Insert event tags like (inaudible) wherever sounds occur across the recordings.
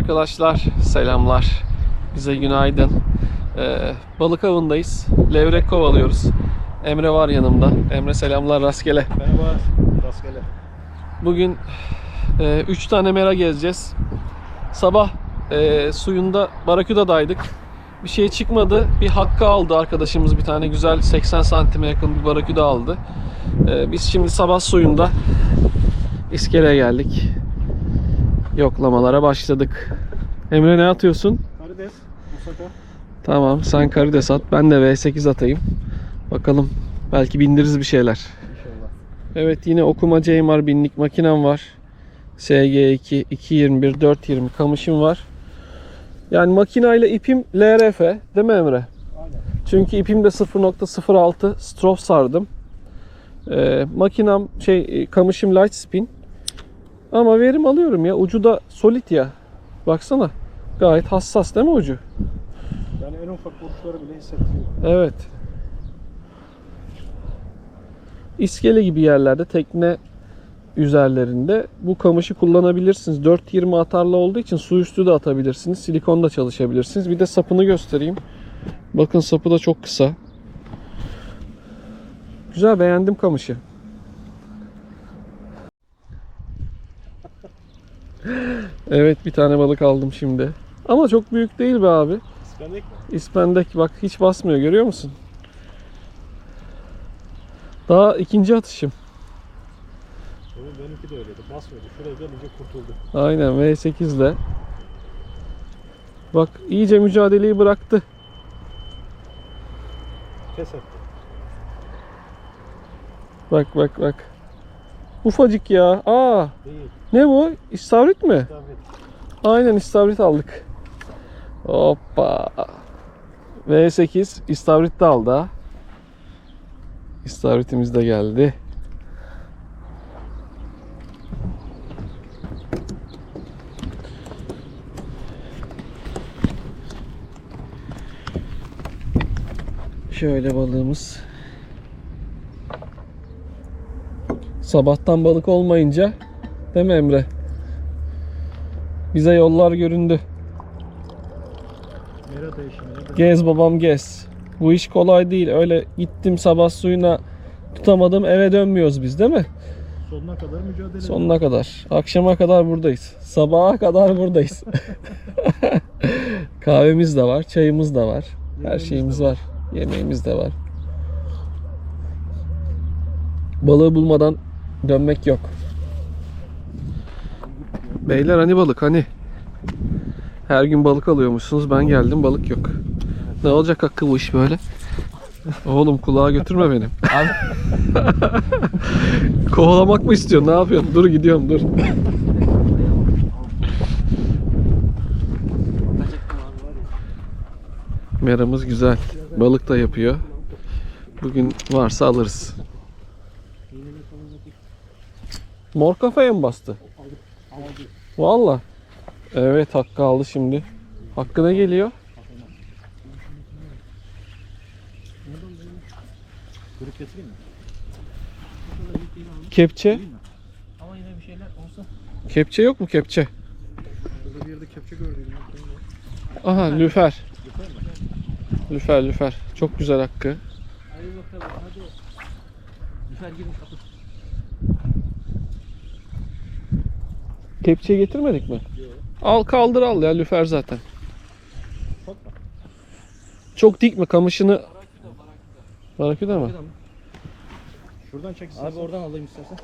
Arkadaşlar selamlar. Bize günaydın. Ee, balık avındayız. Levrek kovalıyoruz. Emre var yanımda. Emre selamlar rastgele. Merhaba, rastgele. Bugün 3 tane mera gezeceğiz. Sabah e, suyunda Barakuda'daydık. Bir şey çıkmadı. Bir hakkı aldı arkadaşımız bir tane güzel 80 santime yakın bir Barakuda aldı. E, biz şimdi sabah suyunda iskeleye geldik. Yoklamalara başladık. Emre ne atıyorsun? Karides, Musaka. Tamam sen karides at. Ben de V8 atayım. Bakalım belki bindiririz bir şeyler. İnşallah. Evet yine okuma Ceymar binlik makinem var. SG2 221 420 kamışım var. Yani makinayla ipim LRF değil mi Emre? Aynen. Çünkü ipimde 0.06 strof sardım. Ee, makinam şey e, kamışım light spin. Ama verim alıyorum ya. Ucu da solid ya. Baksana. Gayet hassas değil mi ucu? Yani en ufak vuruşları bile hissettiriyor. Evet. İskele gibi yerlerde tekne üzerlerinde bu kamışı kullanabilirsiniz. 4.20 atarlı olduğu için su üstü de atabilirsiniz. Silikon da çalışabilirsiniz. Bir de sapını göstereyim. Bakın sapı da çok kısa. Güzel beğendim kamışı. Evet bir tane balık aldım şimdi. Ama çok büyük değil be abi. İspendik mi? İspendek bak hiç basmıyor görüyor musun? Daha ikinci atışım. Benim, benimki de öyleydi. Basmıyordu. Şuraya gelince kurtuldu. Aynen V8 ile. Bak iyice mücadeleyi bıraktı. Pes etti. Bak bak bak. Ufacık ya. Aa Değil. ne bu? İstavrit mi? Tabii. Aynen istavrit aldık. Hoppa. V8 istavrit de aldı ha. İstavritimiz de geldi. Şöyle balığımız. Sabahtan balık olmayınca değil mi Emre? Bize yollar göründü. Gez babam gez. Bu iş kolay değil. Öyle gittim sabah suyuna tutamadım eve dönmüyoruz biz değil mi? Sonuna kadar mücadele Sonuna kadar. Akşama kadar buradayız. Sabaha kadar buradayız. (laughs) Kahvemiz de var, çayımız da var. Her Yemeğimiz şeyimiz de var. Yemeğimiz de var. Balığı bulmadan dönmek yok. Beyler hani balık hani? Her gün balık alıyormuşsunuz. Ben geldim balık yok. Ne olacak hakkı bu iş böyle? Oğlum kulağa götürme benim. (laughs) Kovalamak mı istiyorsun? Ne yapıyorsun? Dur gidiyorum dur. Meramız güzel. Balık da yapıyor. Bugün varsa alırız. Mor kafaya mı bastı? Valla. Evet Hakkı aldı şimdi. Hakkı ne geliyor? Kırık getireyim mi? Kepçe. Ama yine bir şeyler olsa. Kepçe yok mu kepçe? Burada bir yerde kepçe gördüm. Aha lüfer. Lüfer lüfer. Çok güzel Hakkı. Hadi bakalım hadi. Lüfer gibi kapı. Kepçe getirmedik mi? Al kaldır al ya lüfer zaten. Çok dik mi kamışını? Baraküda mı? Şuradan çek istersen. Abi oradan alayım istersen.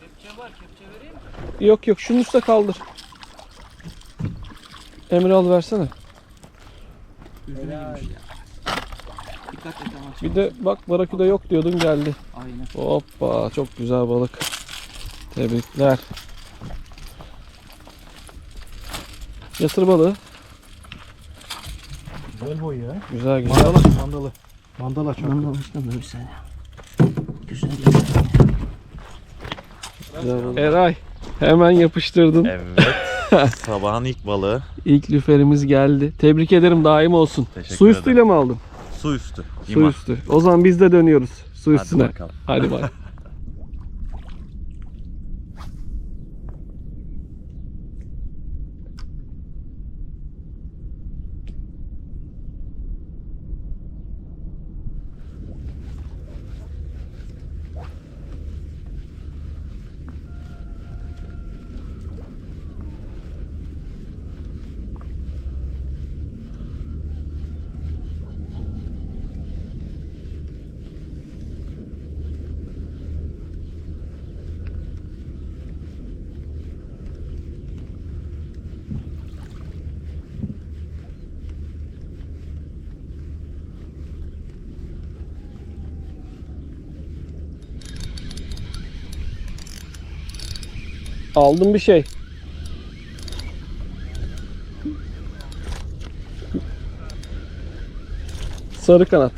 Kepçe var, kepçe vereyim mi? Yok yok şunu üstte kaldır. Emre al versene. Helal. Dikkat et ama. Bir de bak baraküda yok diyordun geldi. Aynen. Hoppa çok güzel balık. Tebrikler. Yatır balığı. Güzel boy ya. Güzel güzel. Mandala. Mandalı. Mandala çok. Mandalı işte böyle bir saniye. Güzel güzel. Eray hemen yapıştırdın. Evet. (laughs) Sabahın ilk balığı. İlk lüferimiz geldi. Tebrik ederim daim olsun. Teşekkür Su üstüyle mi aldın? Su üstü. Su üstü. O zaman biz de dönüyoruz su Hadi üstüne. bakalım. Hadi bak. (laughs) Aldım bir şey. Sarı kanat.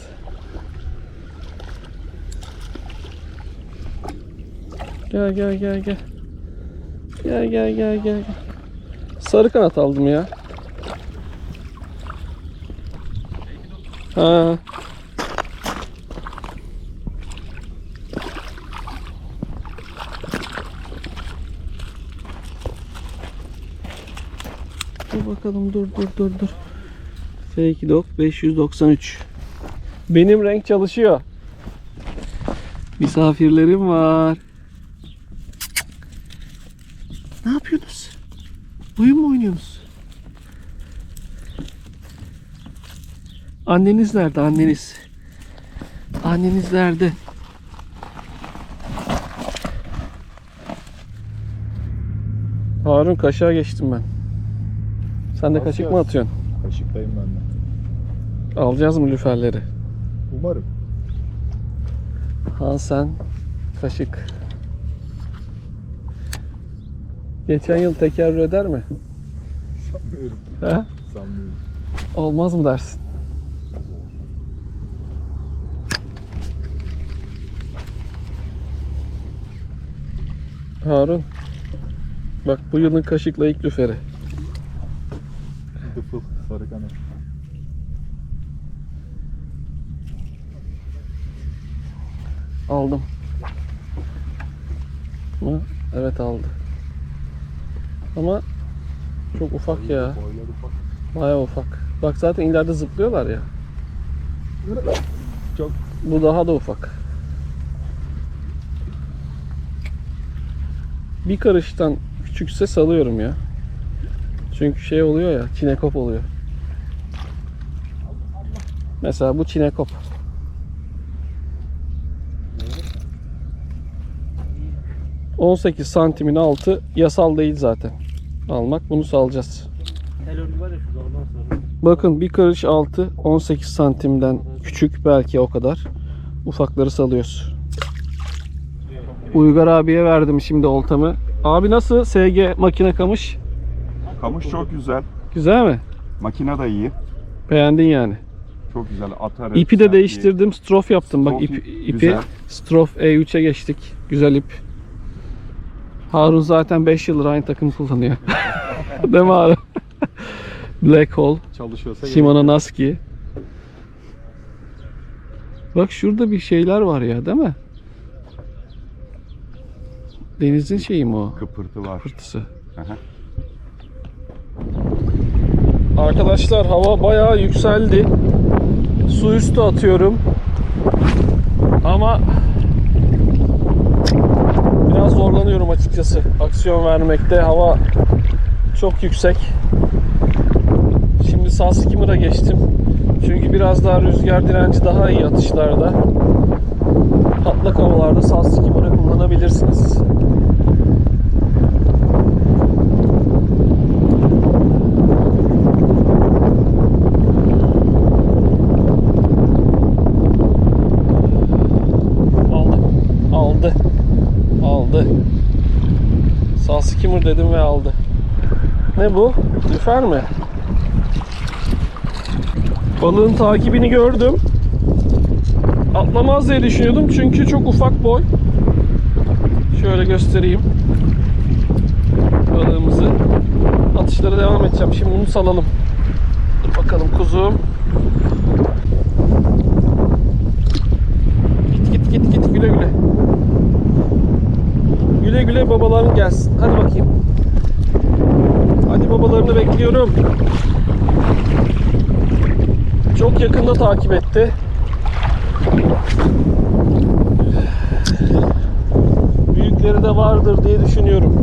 Gel gel gel gel. Gel gel gel gel. Sarı kanat aldım ya. Ha. Bakalım dur dur dur dur. Fake Dog 593. Benim renk çalışıyor. Misafirlerim var. Ne yapıyorsunuz? Oyun mu oynuyorsunuz? Anneniz nerede? Anneniz. Anneniz nerede? Harun kaşığa geçtim ben. Sen de kaşık mı atıyorsun? Kaşıktayım ben de. Alacağız mı lüferleri? Umarım. Hansen kaşık. Geçen yıl tekerrür eder mi? Sanmıyorum. He? Sanmıyorum. Olmaz mı dersin? Harun. Bak bu yılın kaşıkla ilk lüferi. Dıfıl. Sarı kanat. Aldım. Mı? Evet aldı. Ama çok ufak ya. Boylar ufak. Baya ufak. Bak zaten ileride zıplıyorlar ya. Çok. Bu daha da ufak. Bir karıştan küçükse salıyorum ya. Çünkü şey oluyor ya, çinekop oluyor. Mesela bu çinekop. ...18 santimin altı yasal değil zaten. Almak bunu salacağız. Bakın bir karış altı 18 santimden küçük belki o kadar. Ufakları salıyoruz. Uygar abiye verdim şimdi oltamı. Abi nasıl SG makine kamış? Kamış çok güzel. Güzel mi? Makine de iyi. Beğendin yani. Çok güzel. Atarı. İpi de değiştirdim. Strof yaptım. Bak Strof ip, ipi güzel. Strof E3'e geçtik. Güzel ip. Harun zaten 5 yıldır aynı takım kullanıyor. (laughs) Değil mi Harun? Black Hole. Çalışıyorsa Shimano Naski. Bak şurada bir şeyler var ya değil mi? Denizin şeyi mi o? Kıpırtı var. Fırtısı. Aha. Arkadaşlar hava bayağı yükseldi. Su üstü atıyorum. Ama biraz zorlanıyorum açıkçası aksiyon vermekte. Hava çok yüksek. Şimdi sağ skimmer'a geçtim. Çünkü biraz daha rüzgar direnci daha iyi atışlarda. Patlak havalarda sağ skimmer'ı kullanabilirsiniz. Aldı. Aldı. Aldı. Sağ skimmer dedim ve aldı. Ne bu? Lüfer mi? Balığın takibini gördüm. Atlamaz diye düşünüyordum çünkü çok ufak boy. Şöyle göstereyim. Balığımızı. Atışlara devam edeceğim. Şimdi bunu salalım. Dur bakalım kuzum. Güle güle babaların gelsin. Hadi bakayım. Hadi babalarını bekliyorum. Çok yakında takip etti. Büyükleri de vardır diye düşünüyorum.